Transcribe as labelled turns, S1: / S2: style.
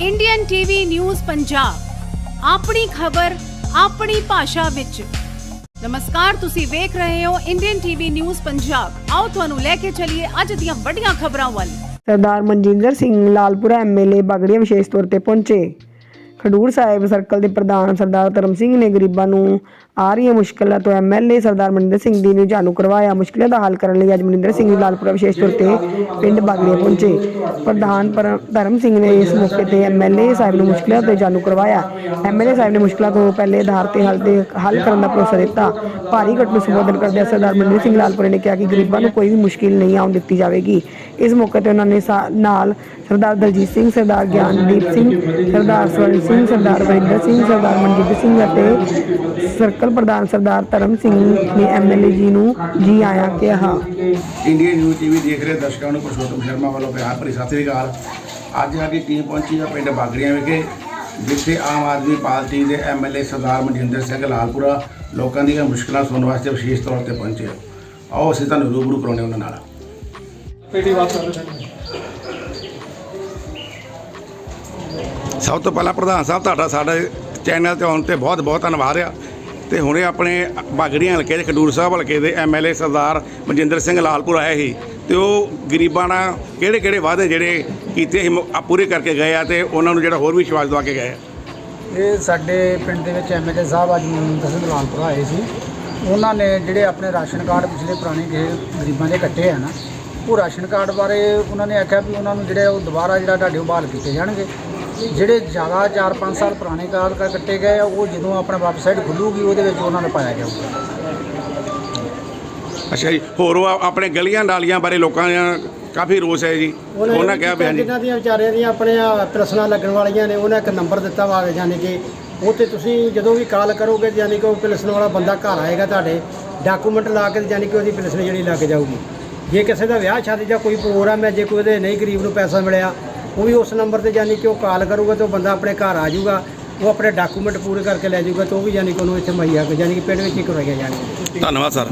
S1: Indian TV news Punjab ਆਪਣੀ ਖਬਰ, ਆਪਣੀ ਭਾਸ਼ਾ ਵਿੱਚ। ਨਮਸਕਾਰ, ਤੁਸੀਂ ਵੇਖ ਰਹੇ ਹੋ ਇੰਡੀਅਨ ਟੀਵੀ ਨਿਊਜ਼ ਪੰਜਾਬ ਆਓ ਤੁਹਾਨੂੰ ਲੈ ਕੇ ਚੱਲੀਏ ਅੱਜ ਦੀਆਂ ਵੱਡੀਆਂ ਖਬਰਾਂ ਵੱਲ।
S2: ਸਰਦਾਰ ਮਨਜਿੰਦਰ ਸਿੰਘ ਲਾਲਪੁਰਾ ਐਮਐਲਏ ਬਾਗੜੀਆਂ ਵਿਸ਼ੇਸ਼ ਤੌਰ ਤੇ ਪਹੁੰਚੇ। ਖਡੂਰ ਸਾਹਿਬ ਸਰਕਲ ਦੇ ਪ੍ਰਧਾਨ ਸਰਦਾਰ ਧਰਮ ਸਿੰਘ ਨੇ ਗਰੀਬਾਂ ਨੂੰ ਆ ਰਹੀਆਂ ਮੁਸ਼ਕਲਾਂ ਤੋਂ ਐਮਐਲਏ ਸਰਦਾਰ ਮਨਿੰਦਰ ਸਿੰਘ ਦੀ ਨੂੰ ਜਾਣੂ ਕਰਵਾਇਆ। ਮੁਸ਼ਕਲਾਂ ਦਾ ਹੱਲ ਕਰਨ ਲਈ ਅੱਜ ਮਨਿੰਦਰ ਸਿੰਘ ਲਾਲਪੁਰਾ ਵਿਸ਼ੇਸ਼ ਤੌਰ ਤੇ ਪਿੰਡ ਬਾਗੜੀਆਂ ਪਹੁੰਚੇ। ਪ੍ਰਧਾਨ ਪਰ- ਧਰਮ ਸਿੰਘ ਨੇ ਇਸ ਮੌਕੇ ਤੇ ਐਮਐਲਏ ਸਾਹਿਬ ਨੂੰ ਮੁਸ਼ਕਲਾਂ ਤੋਂ ਜਾਣੂ ਕਰਵਾਇਆ। ਐਮਐਲਏ ਸਾਹਿਬ ਨੇ ਮੁਸ਼ਕਲਾਂ ਤੋਂ ਪਹਿਲੇ ਆਧਾਰ ਤੇ ਹੱਲ ਦੇ ਹੱਲ ਕਰਨ ਦਾ ਭਰੋਸਾ ਦਿੱਤਾ। ਭਾਰੀ ਘਟ ਨੂੰ ਸੰਬੋਧਨ ਕਰਦੇ ਸਰਦਾਰ ਮਨਿੰਦਰ ਸਿੰਘ ਲਾਲਪੁਰੇ ਨੇ ਕਿਹਾ ਕਿ ਗਰੀਬਾਂ ਨੂੰ ਕੋਈ ਵੀ ਮੁਸ਼ਕਿਲ ਨਹੀਂ ਆਉਣ ਦਿੱਤੀ ਜਾਵੇਗੀ। ਇਸ ਮੌਕੇ ਤੇ ਉਹਨਾਂ ਨੇ ਸਾ- ਨਾਲ ਸਰਦਾਰ ਦਲਜੀਤ ਸਿੰਘ, ਸਰਦਾਰ ਗਿਆਨਦੀਪ ਸਿੰਘ, ਸਰਦਾਰ ਸਵਰਨ ਸਿੰਘ ਸਰਦਾਰ ਵਰਿੰਦਰ ਸਿੰਘ ਸਰਦਾਰ ਮਨਜੀਤ ਸਿੰਘ ਅਤੇ ਸਰਕਲ ਪ੍ਰਧਾਨ ਸਰਦਾਰ ਧਰਮ ਸਿੰਘ ਨੇ ਐਮਐਲਏ ਜੀ ਨੂੰ ਜੀ ਆਇਆਂ ਕਿਹਾ।
S3: ਇੰਡੀਅਨ ਨਿਊਜ਼ ਟੀਵੀ ਦੇਖ ਰਹੇ ਦਰਸ਼ਕਾਂ ਨੂੰ ਪੁਰਸ਼ੋਤਮ ਸ਼ਰਮਾ ਵੱਲੋਂ ਪਿਆਰ ਭਰੀ ਸਤਿ ਸ੍ਰੀ ਅਕਾਲ। ਅੱਜ ਸਾਡੀ ਟੀਮ ਪਹੁੰਚੀ ਹੈ ਪਿੰਡ ਬਾਗੜੀਆਂ ਵਿਖੇ ਜਿੱਥੇ ਆਮ ਆਦਮੀ ਪਾਰਟੀ ਦੇ ਐਮਐਲਏ ਸਰਦਾਰ ਮਨਜਿੰਦਰ ਸਿੰਘ ਲਾਲਪੁਰਾ ਲੋਕਾਂ ਦੀਆਂ ਮੁਸ਼ਕਲਾਂ ਸੁਣਨ ਵਾਸਤੇ ਵਿਸ਼ੇਸ਼ ਤੌਰ ਤੇ ਪਹੁੰਚੇ। ਆ। ਆਓ ਅਸੀਂ ਤੁਹਾਨੂੰ ਰੂਬਰੂ ਕਰਾਉਂਦੇ ਉਹਨਾਂ ਨਾਲ। ਸਭ ਤੋਂ ਪਹਿਲਾਂ ਪ੍ਰਧਾਨ ਸਾਹਿਬ, ਤੁਹਾਡਾ ਸਾਡੇ ਚੈਨਲ ਤੇ ਆਉਣ ਤੇ ਬਹੁਤ ਬਹੁਤ ਧੰਨਵਾਦ ਆ। ਤੇ ਹੁਣੇ ਆਪਣੇ ਬਾਗੜੀਆਂ ਹਲਕੇ ਦੇ ਖਡੂਰ ਸਾਹਿਬ ਹਲਕੇ ਦੇ ਐਮਐਲਏ ਸਰਦਾਰ ਮਨਜਿੰਦਰ ਸਿੰਘ ਲਾਲਪੁਰ ਆਏ ਸੀ ਤੇ ਉਹ ਗਰੀਬਾਂ ਨਾਲ ਕਿਹੜੇ ਕਿਹੜੇ ਵਾਅਦੇ ਜਿਹੜੇ ਕੀਤੇ ਸੀ, ਮ- ਆ ਪੂਰੇ ਕਰਕੇ ਗਏ ਆ ਤੇ ਉਹਨਾਂ ਨੂੰ ਜਿਹੜਾ ਹੋਰ ਵੀ ਵਿਸ਼ਵਾਸ ਦਵਾ ਕੇ ਗਏ ਆ।
S4: ਇਹ ਸਾਡੇ ਪਿੰਡ ਦੇ ਵਿੱਚ ਐਮਐਲਏ ਸਾਹਿਬ ਅੱਜ ਮਨਿੰਦਰ ਸਿੰਘ ਲਾਲਪੁਰਾ ਆਏ ਸੀ। ਉਹਨਾਂ ਨੇ ਜਿਹੜੇ ਆਪਣੇ ਰਾਸ਼ਨ ਕਾਰਡ ਪਿਛਲੇ ਪੁਰਾਣੇ ਕਿਸੇ ਗਰੀਬਾਂ ਦੇ ਕੱਟੇ ਆ ਨਾ, ਉਹ ਰਾਸ਼ਨ ਕਾਰਡ ਬਾਰੇ ਉਹਨਾਂ ਨੇ ਆਖਿਆ ਵੀ ਉਹਨਾਂ ਨੂੰ ਜਿਹੜੇ ਉਹ ਦੁਬਾਰਾ ਜਿਹੜਾ ਤੁਹਾਡੇ ਉਹ ਬਹਾਲ ਕੀਤੇ ਜਾਣਗੇ। ਜਿਹੜੇ ਜ਼ਿਆਦਾ 4-5 ਸਾਲ ਪੁਰਾਣੇ ਕਾਰਡ ਕ- ਕੱਟੇ ਗਏ ਆ ਉਹ ਜਦੋਂ ਆਪਣਾ ਵੈਬਸਾਈਟ ਖੁੱਲੂਗੀ ਉਹਦੇ ਵਿੱਚ ਉਹਨਾਂ ਨੂੰ ਪਾਇਆ ਜਾਊਗਾ।
S3: ਅੱਛਾ ਜੀ ਹੋਰ ਉਹ ਆ- ਆਪਣੇ ਗਲੀਆਂ ਨਾਲੀਆਂ ਬਾਰੇ ਲੋਕਾਂ ਦਾ ਕਾਫੀ ਰੋਸ ਹੈ ਜੀ। ਉਹਨਾਂ ਕਿਹਾ ਵੀ ਹਾਂਜੀ।
S5: ਜਿਨ੍ਹਾਂ ਦੀਆਂ ਵਿਚਾਰਿਆਂ ਦੀਆਂ ਆਪਣੀਆਂ ਪਿਲਸਣਾ ਲੱਗਣ ਵਾਲੀਆਂ ਨੇ ਉਹਨਾਂ ਇੱਕ ਨੰਬਰ ਦਿੱਤਾ ਵਾ ਯਾਨੀ ਕਿ ਉਹ ਤੇ ਤੁਸੀਂ ਜਦੋਂ ਵੀ ਕਾਲ ਕਰੋਗੇ ਯਾਨੀ ਕਿ ਉਹ ਪਿਲਸਣ ਵਾਲਾ ਬੰਦਾ ਘਰ ਆਏਗਾ ਤੁਹਾਡੇ ਡਾਕੂਮੈਂਟ ਲਾ ਕੇ ਯਾਨੀ ਕਿ ਉਹਦੀ ਪਿਲਸਣ ਜਿਹੜੀ ਲੱਗ ਜਾਊਗੀ। ਜੇ ਕਿਸੇ ਦਾ ਵਿਆਹ ਸ਼ਾਦੀ ਜਾਂ ਕੋਈ ਪ੍ਰੋਗਰਾਮ ਹੈ ਜੇ ਕੋਈ ਉਹਦੇ ਨਹੀਂ ਗਰੀਬ ਨੂੰ ਪੈਸਾ ਮਿਲਿਆ ਉਹ ਵੀ ਉਸ ਨੰਬਰ ਤੇ ਯਾਨੀ ਕਿ ਉਹ ਕਾਲ ਕਰੂਗਾ ਤੇ ਉਹ ਬੰਦਾ ਆਪਣੇ ਘਰ ਆ ਜਾਊਗਾ, ਉਹ ਆਪਣੇ ਡਾਕੂਮੈਂਟ ਪੂਰੇ ਕਰਕੇ ਲੈ ਜਾਊਗਾ ਤੇ ਉਹ ਵੀ ਯਾਨੀ ਕਿ ਉਹਨੂੰ ਇੱਥੇ ਮੁਹੱਈਆ ਯਾਨੀ ਕਿ ਪਿੰਡ ਵਿੱਚ ਹੀ ਕਰਵਾਇਆ ਜਾਣਗੇ
S3: ਧੰਨਵਾਦ, ਸਰ।